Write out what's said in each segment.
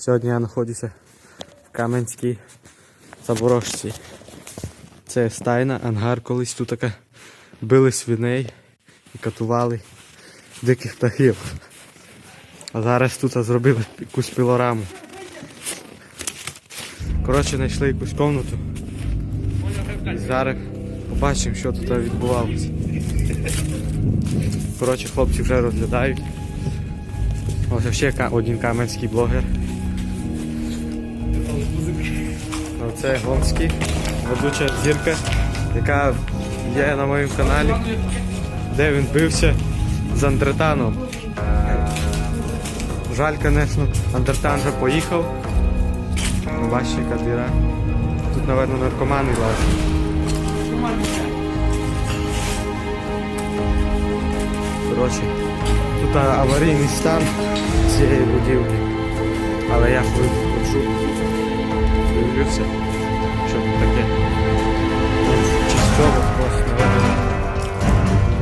Сьогодні я знаходжуся в Кам'янській заборожці. Це стайна, ангар колись тут така били свиней і катували диких птахів. А зараз тут зробили якусь пілораму. Коротше, знайшли якусь комнату. І зараз побачимо, що тут відбувалося. Коротше, хлопці вже розглядають. Ось ще один кам'янський блогер. Це Гомський, ведуча зірка, яка є на моєму каналі, де він бився з Андретаном. Жаль, звісно, Андертан вже поїхав. Ну, Бачите, яка діра. Тут, напевно, наркомани лазять. Коротше, тут аварійний стан цієї будівлі. Але я ходжу, дивлюся, що тут таке. Частково просто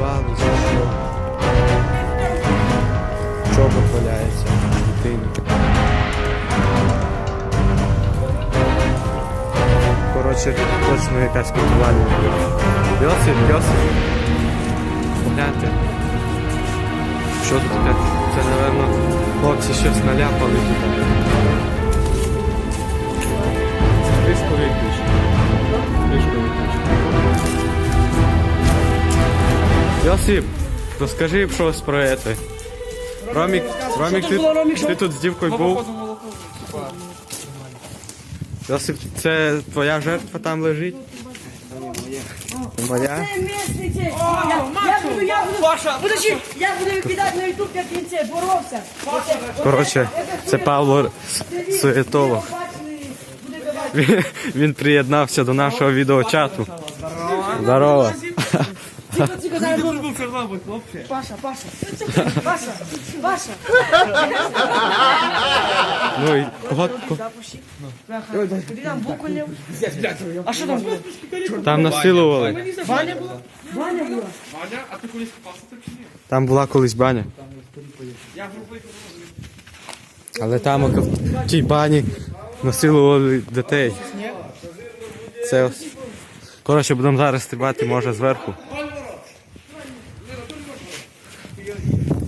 вал, що чобот валяється, дитині. Коротше, точно якась культувальна. Йосип, Йосип. Погляньте. Що тут таке? Це, напевно, хлопці щось наляпали тут. Кришку виключ. Йосип, розкажи щось про це. Ромік, Ромік, ти, ти тут з дівкою був? Йосип, це твоя жертва там лежить? Моя? Це! Я, буду, я буду, Паша! подожди, я буду викидати на ютуб, як він це боровся. Коротше, це Павло Суєтолог. він приєднався до нашого відеочату. Здорово. Тихо, зараз Дуже був Чорнобиль, хлопче. Паша, Паша, Паша, Паша. Ну і кого, ко- Куди там буку? А що там було? там насилували. Ваня була? Ваня була. Ваня, а ти колись купався так чи ні? Там була колись баня. Я групи Але там ока- в тій бані насилували дітей. Це ось. Коротше, будемо зараз стрибати, може, зверху.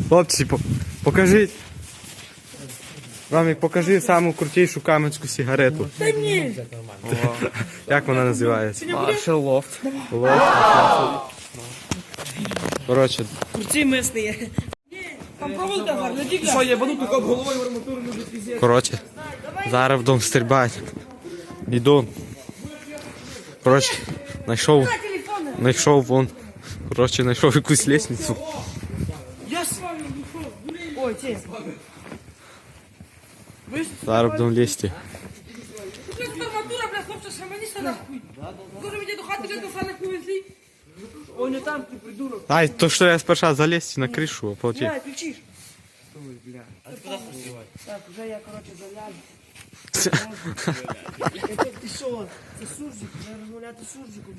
Хлопці, по- покажіть. Ромік, покажи саму крутішу кам'янську сигарету. Та ні. Як вона називається? Маршал Лофт. Коротше, Ці мисні. Дігля. Що, я бану тільки головою в арматуру не піздець. коротше. Зараз вдом стрибати. Іду. Коротше, знайшов, знайшов вон. Коротше, знайшов якусь лестницю. Я з вами вийшов. Ой, ці. Зараз будемо лізти. Арматура, блядь, хлопче, шаманіся нахуй. Дуже мені до хати, блядь, до фана. Ой, не там, ти придурок. Ай, то що я спершу залізти на кришу, а потім. Блядь, кричиш. Ой, бля. А ти куди Так, вже я, коротше, заляг. Ти що? Це суржик, вже розмовляти з суржиком.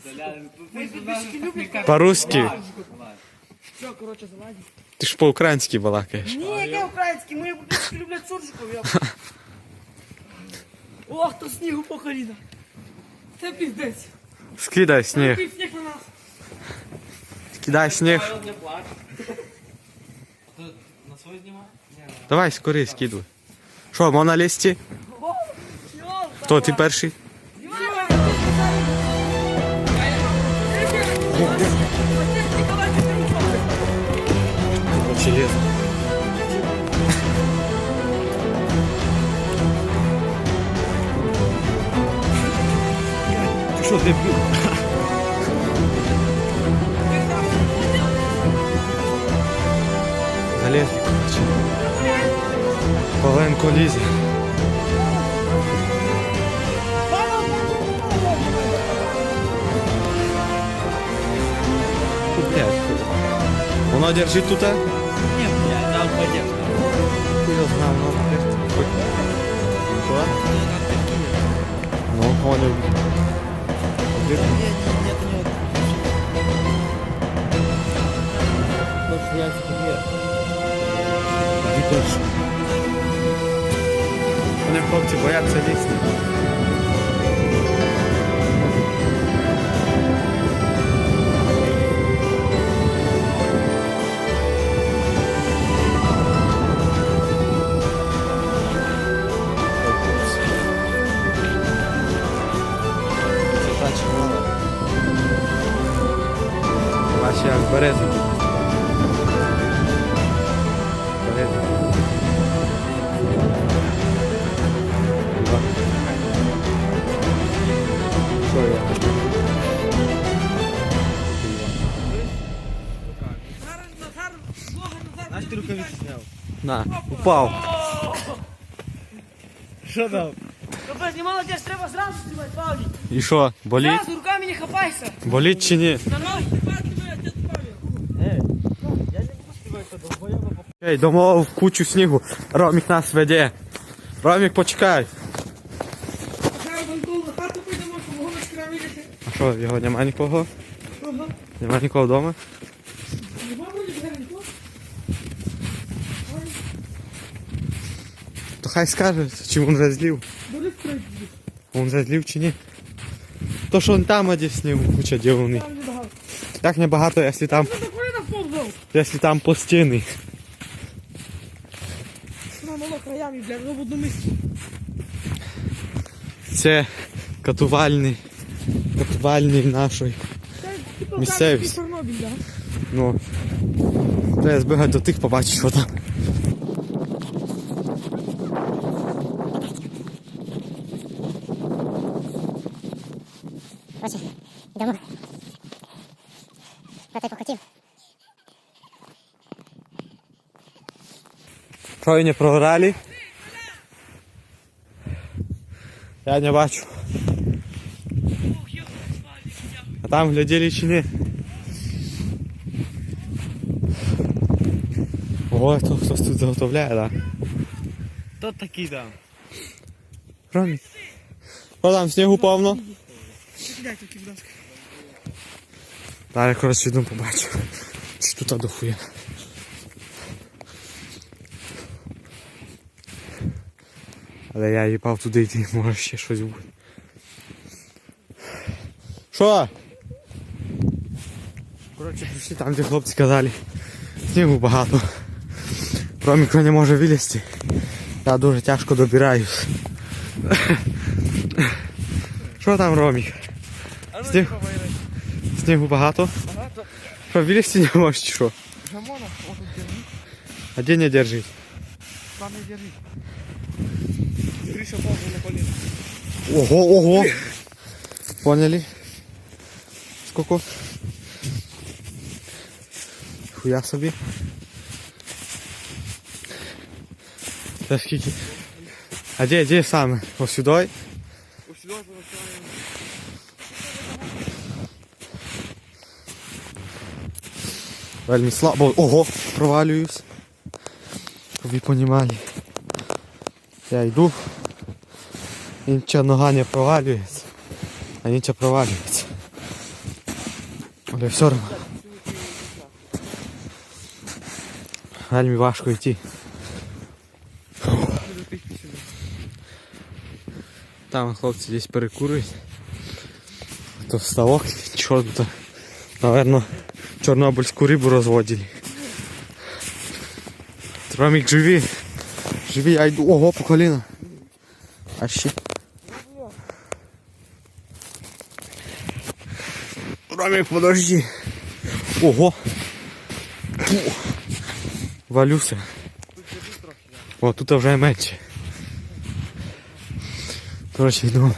Мої підписчики люблять. По-русски. Все, коротше, заладі. Ох, то снігу по коліна. Це піздець. Скидай сніг. Який сніг на нас. Кидай сніг. Не плач. Ти на своє знімав? Давай скорей скидуй. Що, можна лізти? О, йолка. Хто ти перший? Короче, ліз. Ти що, дебіл? Залезли, короче. Павленко лізе. Блядь. Воно держить тут? а? Ні, я дав поддержку. Хуй я знав, ну, блядь. Хоть. Що? Ну, понял. Nie, nie, nie, to nie odpuszczę. To śmiańsko nie. Widocznie. One chłopcy, bo ja przewidzę. На, упав. Що там? Капець, не молодець, треба зразу знімати, Павлі. І що, болить? Зразу руками не хапайся. Болить чи ні? На ноги, твої, отець Павлі. Ей, я не пустив, що довбоєба Ей, домов кучу снігу. Ромік нас веде. Ромік, почекай. А що, його нема нікого? Нема нікого вдома? Нема буде взагалі ніхто? То хай скаже, чи він розлів. Буде вкрити. Він розлів чи ні? То що він там оді снігу куча небагато. Так небагато, якщо там, Ну якщо там по стіни. Миску. Це катувальний, катувальний нашої. Типу Місцевість. Ну, треба збігати до тих, побачиш, що там. йдемо. Та ти похотів. Що ви не програли? Я не бачу. А там глядели чи ні? Ой, то хтось тут заготовляє, да? Хто такий там? Ромі. Що там, снігу повно? Кидай тільки, будь ласка. Далі, коротше, йду побачу. Чи тут дохуя. Але я їбав туди йти, може ще щось буде. Що? Коротше, прийшли там, де хлопці казали. Снігу багато. Промікро не може вилізти. Я дуже тяжко добираюсь. Що там, Ромік? Ну Стих. Снігу багато? Вилізти не можеш чи що? Гамона, отут держи. А де не держить? Там не держи. Криша повна на коліна. Ого, ого. Поняли? Сколько? Хуя собі. Це скільки? А де, де саме? Ось сюди? Ось сюди. Вельми слабо. Ого, провалююсь. Ви понімали. Я йду. І нічого нога не провалюється. А нічого провалюється. Але все одно. Вельми важко йти. Там хлопці десь перекурують. То вставок, чого тут, наверно, чорнобильську рибу розводили. Тромік живі. Живі, я йду. Ого, по коліна. А ще. Ромік, подожди. Ого. Фу. Валюся. О, тут вже менше. Короче, йду.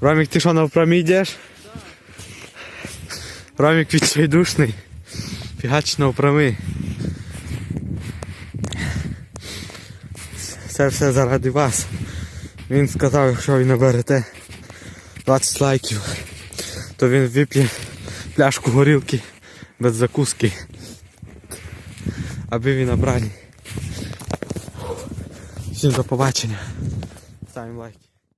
Ромік, ти що навпрямі йдеш? Ромік відчайдушний. Фігач навпрямий. Це все заради вас. Він сказав, якщо ви наберете 20 лайків, то він вип'є пляшку горілки без закуски. Аби ви набрали. Всім до побачення. Ставимо лайки.